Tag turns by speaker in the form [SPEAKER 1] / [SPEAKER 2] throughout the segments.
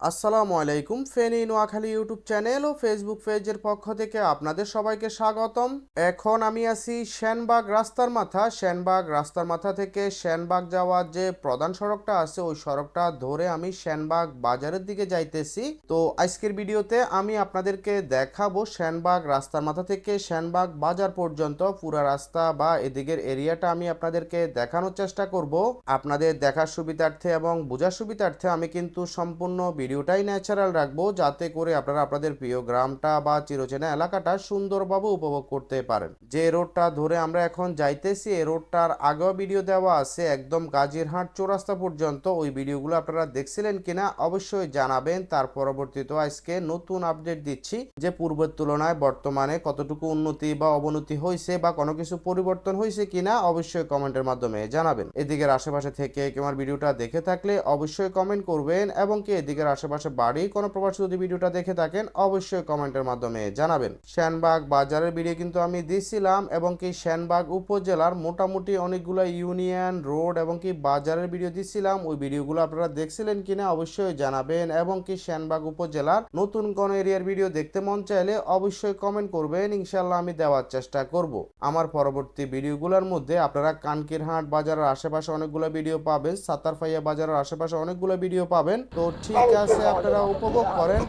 [SPEAKER 1] আসসালামু আলাইকুম Feni Noakhali YouTube channel ও ফেসবুক পেজের পক্ষ থেকে আপনাদের সবাইকে স্বাগতম। এখন আমি আছি শ্যানবাগ রাস্তার মাথা। শ্যানবাগ রাস্তার মাথা থেকে শ্যানবাগ যাওয়ার যে প্রধান সড়কটা আছে, ওই সড়কটা ধরে আমি শ্যানবাগ বাজারের দিকে যাইতেছি। তো আজকের ভিডিওতে আমি আপনাদেরকে দেখাবো শ্যানবাগ রাস্তার মাথা থেকে শ্যানবাগ বাজার পর্যন্ত পুরা রাস্তা বা এদিকের এরিয়াটা আমি আপনাদেরকে দেখানোর চেষ্টা করব। আপনাদের দেখার সুবিধার্থে এবং বোঝার সুবিধার্থে আমি কিন্তু সম্পূর্ণ ভিডিওটাই ন্যাচারাল রাখব, যাতে করে আপনারা আপনাদের প্রিয় গ্রামটা বা চিরচেনা এলাকাটা সুন্দরভাবে উপভোগ করতে পারেন। যে রোডটা ধরে আমরা এখন যাইতেছি এই রোডটার আগেও ভিডিও দেওয়া আছে, একদম গাজীরহাট চৌরাস্তা পর্যন্ত। ওই ভিডিওগুলো আপনারা দেখছিলেন কিনা অবশ্যই জানাবেন। তার পরবর্তীতে আজকে নতুন আপডেট দিচ্ছি যে পূর্বের তুলনায় বর্তমানে কতটুকু উন্নতি বা অবনতি হয়েছে বা কোনো কিছু পরিবর্তন হয়েছে কিনা অবশ্যই কমেন্টের মাধ্যমে জানাবেন। এদিকের আশেপাশে থেকে কেউ আমার ভিডিওটা দেখে থাকলে অবশ্যই কমেন্ট করবেন এবং কি এদিকের আশেপাশে বাড়ি, কোনো প্রবাসী যদি ভিডিওটা দেখে থাকেন, অবশ্যই কমেন্টের মাধ্যমে জানাবেন। শ্যানবাগ বাজারের ভিডিও কিন্তু আমি দিছিলাম এবং কি শ্যানবাগ উপজেলার মোটামুটি অনেকগুলো ইউনিয়ন, রোড এবং কি বাজারের ভিডিও দিছিলাম। ওই ভিডিওগুলো আপনারা দেখছিলেন কিনা অবশ্যই জানাবেন এবং কি শ্যানবাগ উপজেলার নতুন কোন এরিয়ার ভিডিও দেখতে মন চাইলে অবশ্যই কমেন্ট করবেন। ইনশাল্লাহ আমি দেওয়ার চেষ্টা করব। আমার পরবর্তী ভিডিওগুলোর মধ্যে আপনারা কানকিরহাট বাজারের আশেপাশে অনেকগুলো ভিডিও পাবেন, সাতারফাইয়া বাজারের আশেপাশে অনেকগুলো ভিডিও পাবেন। তো ঠিক আছে আপনারা উপভোগ করেন।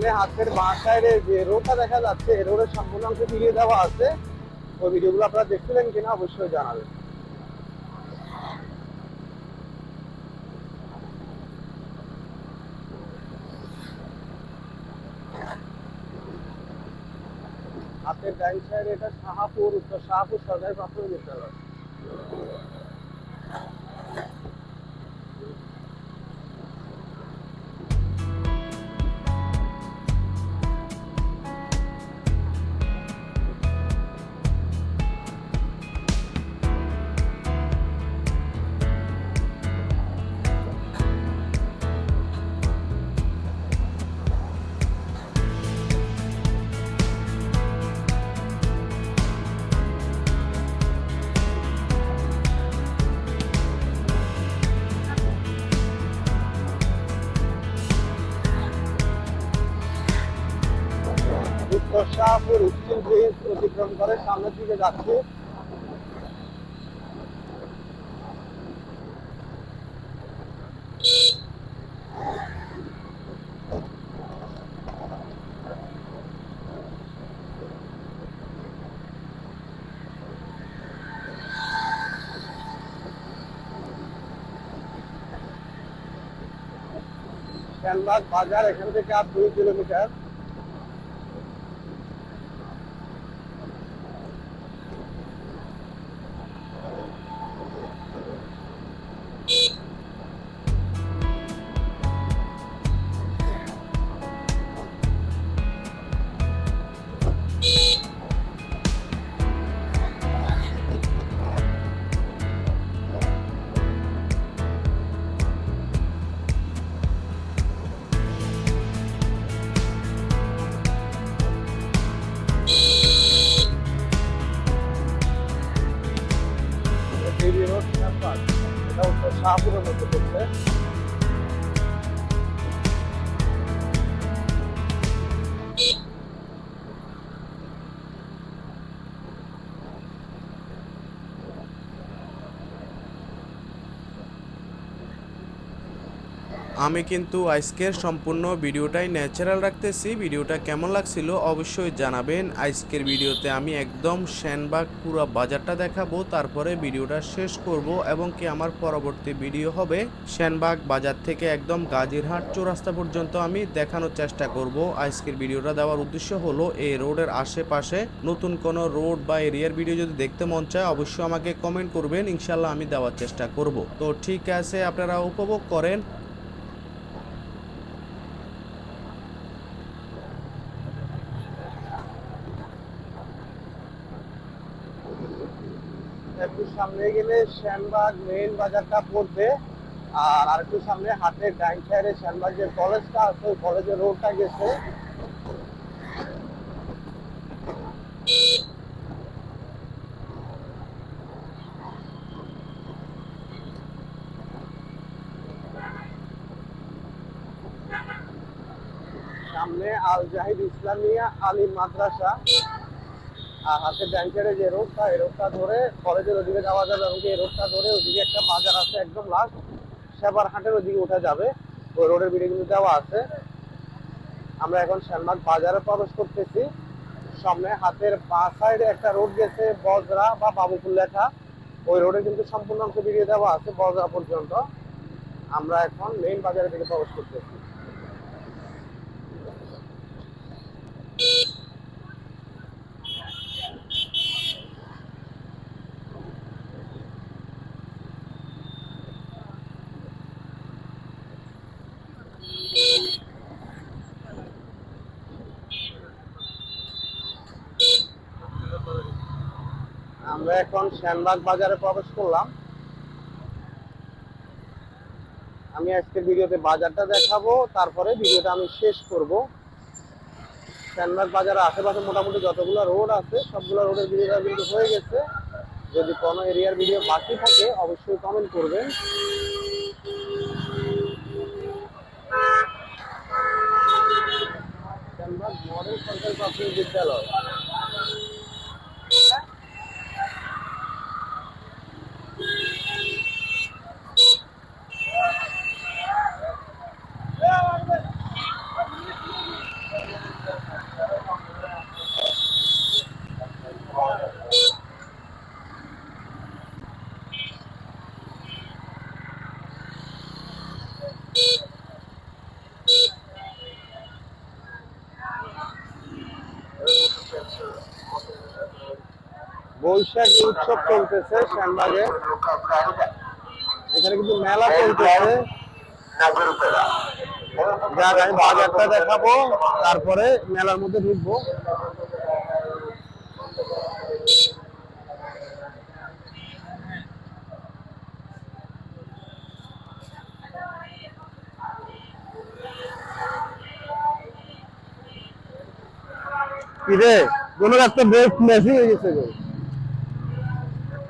[SPEAKER 2] সামনে হাতের বাঁ সাইডে যে রোডটা দেখা যাচ্ছে এই রোডের সম্পূর্ণ অংশ ফিরিয়ে দেওয়া আছে। ওই ভিডিওগুলো আপনারা দেখছিলেন কিনা অবশ্যই জানাবেন। হাতের ডাইন সাইডে এটা শাহাপুর, উত্তর শাহাপুর সরকারি প্রাথমিক বিদ্যালয় শাহপুর উত্তর ব্রিজ অতিক্রম করে সামনের দিকে যাচ্ছে। বাজার এখান থেকে আর দুই কিলোমিটার।
[SPEAKER 1] আমি কিন্তু আজকের সম্পূর্ণ ভিডিওটাই ন্যাচারাল রাখতেছি। ভিডিওটা কেমন লাগছিল অবশ্যই জানাবেন। আজকের ভিডিওতে আমি একদম শ্যানবাগ পুরো বাজারটা দেখাবো, তারপরে ভিডিওটা শেষ করব এবং কি আমার পরবর্তী ভিডিও হবে। শ্যানবাগ বাজার থেকে একদম গাজীরহাট চৌরাস্তা পর্যন্ত আমি দেখানোর চেষ্টা করব। আজকের ভিডিওটা দেওয়ার উদ্দেশ্য হলো এই রোডের আশেপাশে নতুন কোনো রোড বা এরিয়ার ভিডিও যদি দেখতে মন চায় অবশ্যই আমাকে কমেন্ট করবেন ইনশাল্লাহ আমি দেওয়ার চেষ্টা করব। তো ঠিক আছে, আপনারা উপভোগ করেন
[SPEAKER 2] একটু সামনে গেলে শ্যামবাগ মেইন বাজারটা পড়বে, আর আর একটু সামনে হাটের ডাইন সাইডে শ্যানবাগ যে কলেজটা আছে, ওই কলেজের রোডটা গেছে। সামনে আল জাহিদ ইসলামিয়া আলী মাদ্রাসা। হাতে ব্যাংকের যে রোডটা, এই রোডটা ধরে কলেজের ওদিকে যাওয়া যাবে এবং এই রোডটা ধরে ওদিকে একটা বাজার আছে একদম লাস্ট সেবার হাটের ওদিকে উঠে যাবে। ওই রোডের ভিডিও কিন্তু দেওয়া আছে। আমরা এখন শ্যানবাগ বাজারে প্রবেশ করতেছি। সামনে হাতের বা সাইডে একটা রোড গেছে, বজরা বা বাবুপুর লেখা। ওই রোডে কিন্তু সম্পূর্ণ অংশ ভিডিও দেওয়া আছে বজরা পর্যন্ত। আমরা এখন মেইন বাজারের দিকে প্রবেশ করতেছি। আমরা এখন শ্যানবাগ বাজারে প্রবেশ করলাম। আমি আজকে ভিডিওতে বাজারটা দেখাবো, তারপরে ভিডিওটা আমি শেষ করব। শ্যানবাগ বাজারের আশেপাশে মোটামুটি যতগুলো রোড আছে, সবগুলো রোডের ভিডিওটা কিন্তু হয়ে গেছে। যদি কোনো এরিয়ার ভিডিও বাকি থাকে, অবশ্যই কমেন্ট করবেন। মডেল সরকারি প্রাথমিক বিদ্যালয়। বৈশাখী উৎসব চলতেছে শ্যানবাগে এখানে কিন্তু মেলা চলতেছে। আমি বাজারটা দেখাবো, তারপরে মেলার মধ্যে ঢুকবো। কিরে কোনো একটা বেশ মেসি হয়ে গেছে গো।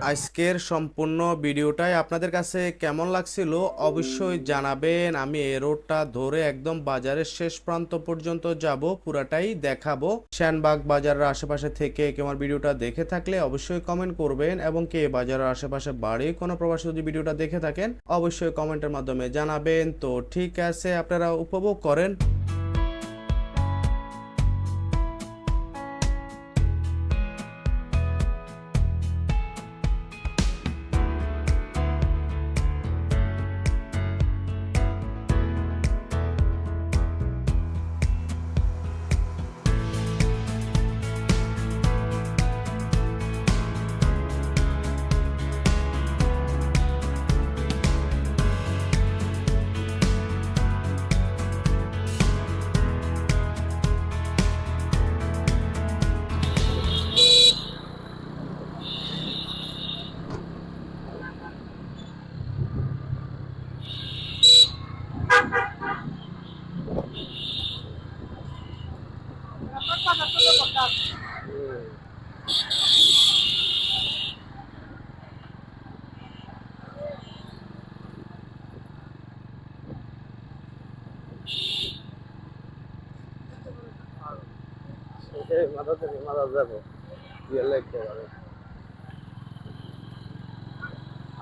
[SPEAKER 1] আজকের সম্পূর্ণ ভিডিওটাই আপনাদের কাছে কেমন লাগছিল অবশ্যই জানাবেন। আমি এই রোডটা ধরে একদম বাজারের শেষ প্রান্ত পর্যন্ত যাব, পুরাটাই দেখাবো। শ্যানবাগ বাজারের আশেপাশে থেকে কেউ আমার ভিডিওটা দেখে থাকলে অবশ্যই কমেন্ট করবেন এবং কে বাজারের আশেপাশে বাড়ি কোনো প্রবাসী যদি ভিডিওটা দেখে থাকেন, অবশ্যই কমেন্টের মাধ্যমে জানাবেন। তো ঠিক আছে, আপনারা উপভোগ করেন।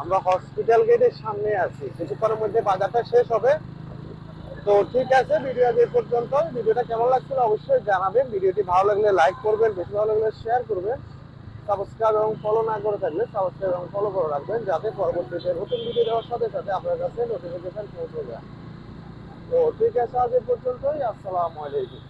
[SPEAKER 2] আমরা হসপিটাল গেটের সামনে আছি। কিছুক্ষণের মধ্যে বাজারটা শেষ হবে। তো ঠিক আছে ভিডিও আজ পর্যন্ত। ভিডিওটা কেমন লাগছিল অবশ্যই জানাবেন। ভিডিওটি ভালো লাগলে লাইক করবেন, বেশি ভালো লাগলে শেয়ার করবেন। সাবস্ক্রাইব এবং ফলো না করে থাকলে সাবস্ক্রাইব এবং ফলো করে রাখবেন, যাতে পরবর্তীতে নতুন ভিডিও দেওয়ার সাথে সাথে আপনার কাছে নোটিফিকেশন পৌঁছে যায়। তো ঠিক আছে, আজ পর্যন্তই। আসসালামু আলাইকুম।